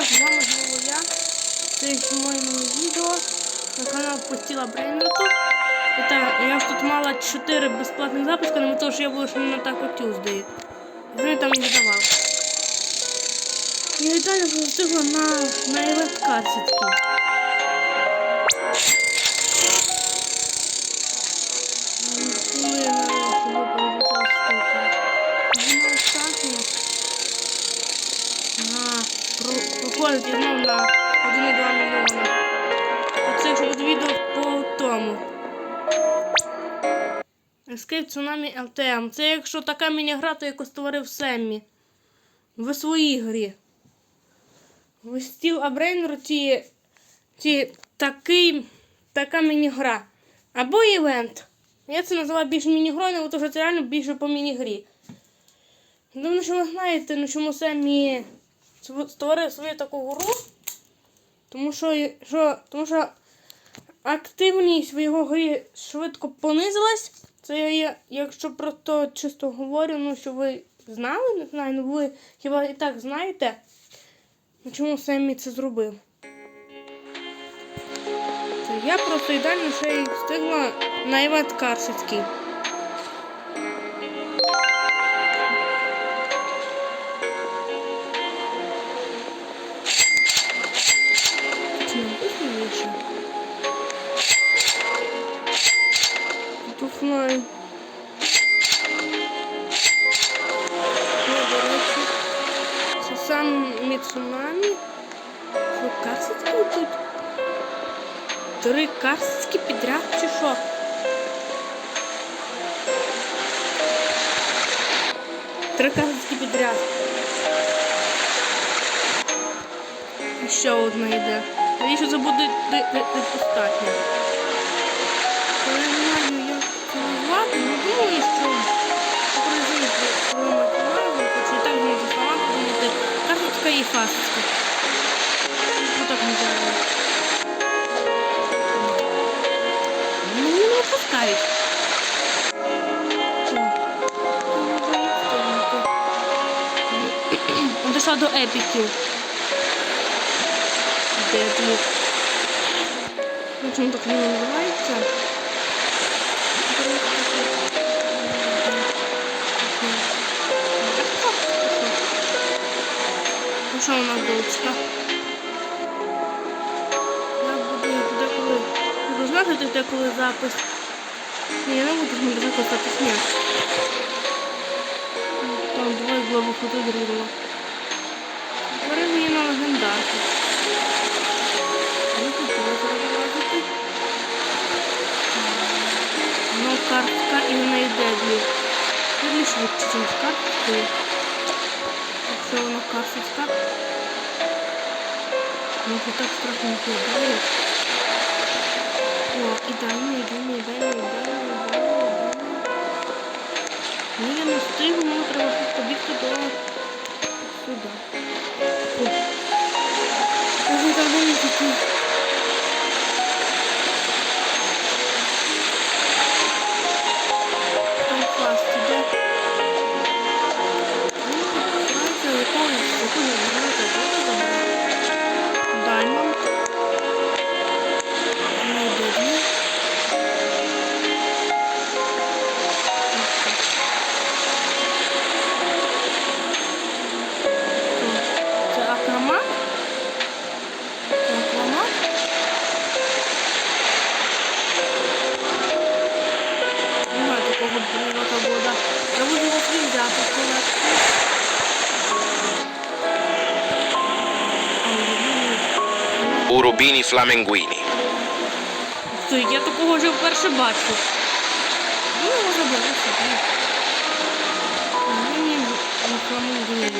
вас, знову я. Це моє нове відео на канал Постіла Брейнерту. Это, я ж тут мала 4 безплатних запуска, але тому що я була ще на так от Tuesday. І там їх давав. І далі застигла на, на касетки. Коли і знов на 1,2 мільйона. Оце якщо буде відео по тому. Escape Tsunami LTM. Це якщо така міні-гра, то яку створив Семмі. В своїй грі. В стіл Абрейнер ті, ті такий, така міні-гра. Або івент. Я це називаю більш міні-грою, тому що це реально більше по міні-грі. Думаю, що ви знаєте, ну чому Семмі створив свою таку гру. Тому що, що, тому що активність в його грі швидко понизилась. Це я, якщо просто чисто говорю, ну що ви знали, не знаю, ну ви хіба і так знаєте, ну, чому Семмі це зробив. Я просто ідеально ще й встигла на івент Карсицький. Три касетки підряд чи що? Три касетки підряд. І ще одна йде. Навіщо це буде достатньо? Я не знаю, як що призвити придумати назву, хоч і так. Карточка і фасочка. До епіків. Дедлі. Ну, чому так не називається? Ну що у нас дочка? Я буду деколи буду знати деколи запис. Ні, я не буду знати запис ні. Там двоє фотографувала. Говорили її на легендарку. Не хотіла зробити. Ну, картка і в неї дедлі. Дедлі швидше, ніж карткою. Якщо вона карточка. Ну, так страшно не. О, ідеально, ідеально, ідеально, ідеально, ідеально, ідеально. Рубіні Фламенгуіні. Ти, я такого вже вперше бачу. Ну, може бути не фламингує.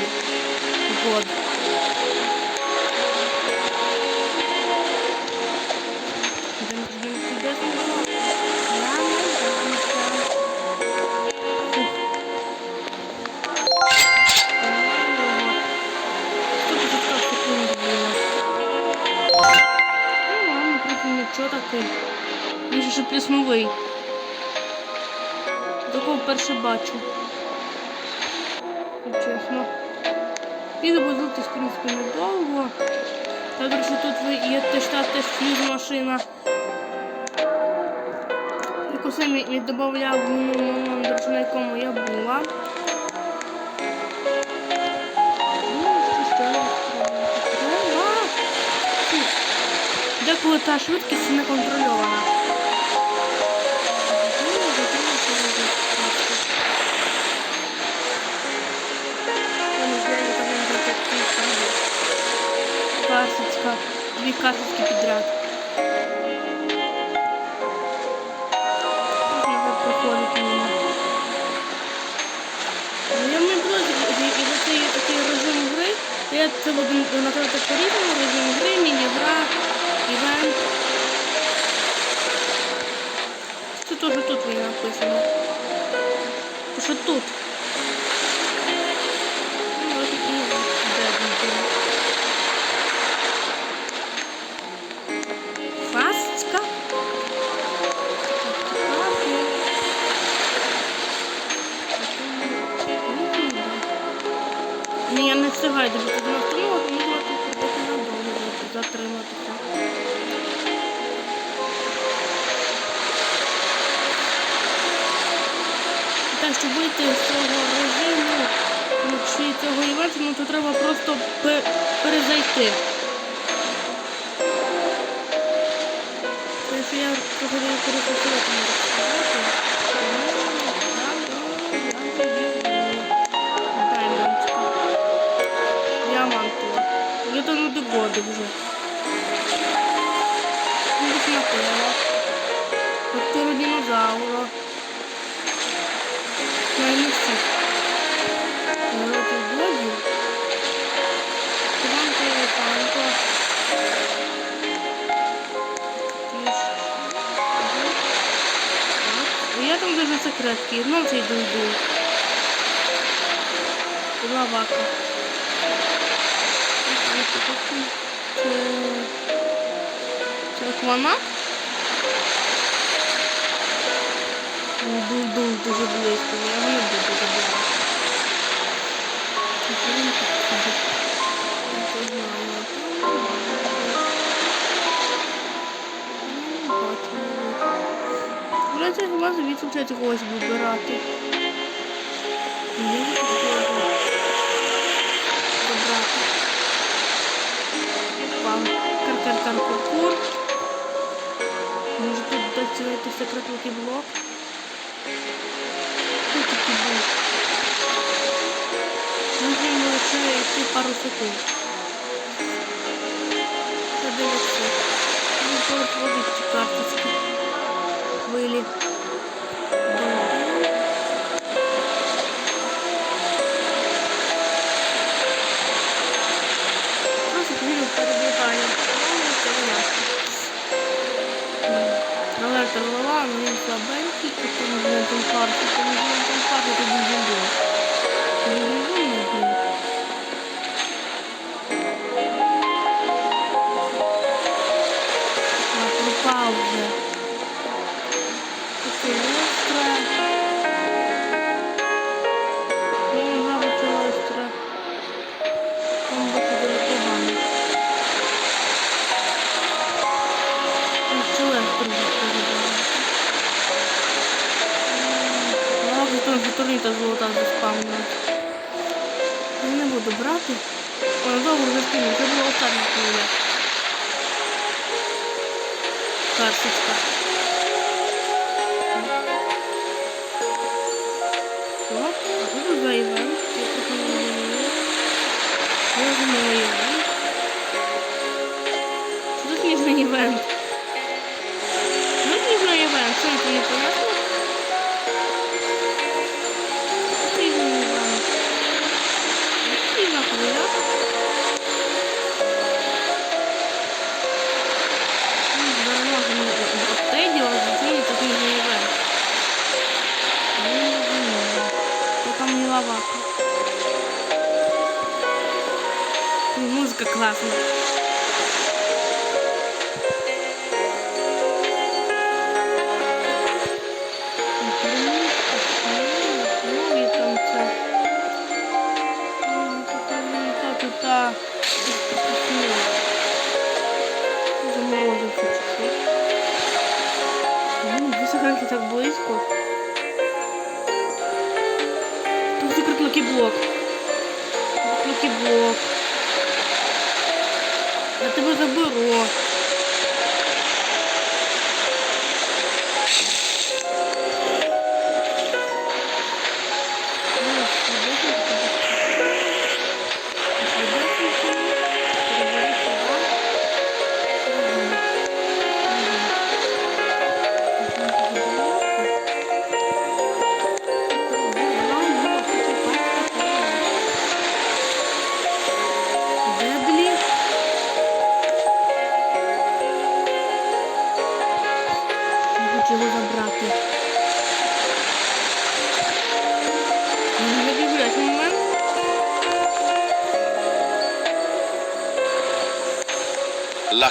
Чесно. І забудутись, в принципі, недовго. Добре, що тут є теж та теж фьюз машина. Яку самі не додавав в минулому номері, на якому я була. Ну. Деколи та швидкість не контрольована. Касочка. Дві касочки підряд. Ну, Я було і за цей такий режим гри. Я це буду назвати по-різному режим гри, міні-гра, івент. Це теж тут мені написано. Що тут? Просто пе- перезайти. Це що я не то сказати. Даймончика. Діамантова. Я там не догоди вже. Не. Секретки. Ну, цей дуйду. І лавака. Це... Це акванат? Дул-дул дуже близько. Я не буду забирати. Це він Вроде хіба звідси вже когось вибирати. Кар-кар-кар-кур-кур. Може тут доцілити секретний блок. Що такий був? Можемо лише йти пару секунд. Це дивиться. Ну, поводить ці карточки. Хвилі. Там золота заспавнила. Я не буду брати. Ой, добре, закину. Це була остання хвиля. Карточка. О, а тут за. Я розумію. Я розумію музичка класна. Заморозився часу. Висоханки так близько. Заберу.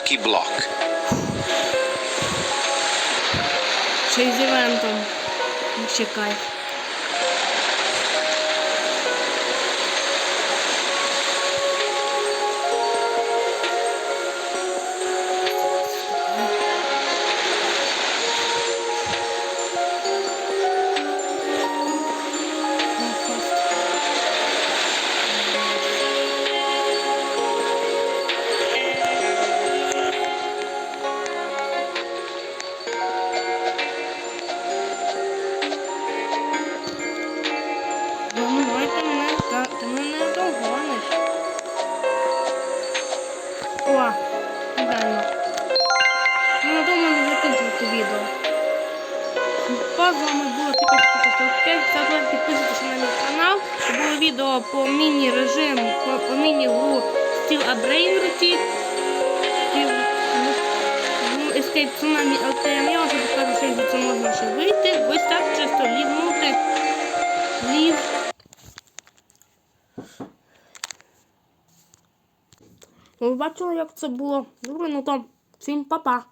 Lucky Block. Ще й з івентом. Ще кайф. Відео по міні-режиму, по, по міні-гру Steel A Brain Routine. Steel- ну, ну, Escape Tsunami LTM. Я вам покажу, що звідси можна ще вийти. Ось так чисто лівнути. Лів. Ви бачили, як це було? Добре, ну то всім па-па.